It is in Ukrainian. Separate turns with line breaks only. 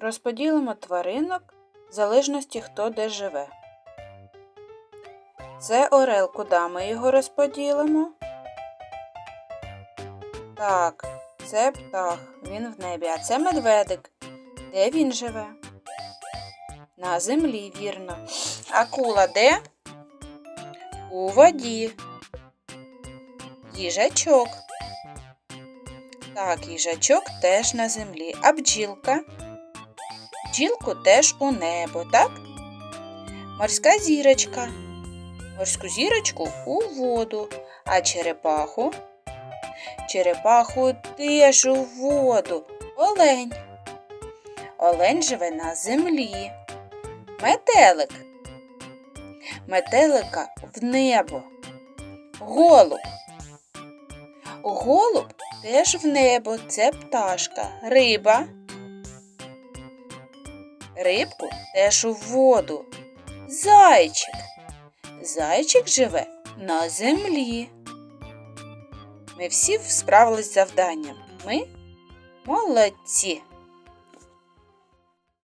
Розподілимо тваринок в залежності, хто де живе. Це орел, куди ми його розподілимо? Так, це птах, він в небі, а це медведик. Де він живе? На землі, вірно. Акула де? У воді. Їжачок. Так, їжачок теж на землі. А бджілка? Бджілку теж у небо, так? Морська зірочка. Морську зірочку у воду, а черепаху. Черепаху теж у воду. Олень. Олень живе на землі. Метелик. Метелика в небо. Голуб. Голуб теж в небо. Це пташка. Риба. Рибку теж у воду. Зайчик. Зайчик живе на землі. Ми всі справились з завданням. Ми молодці.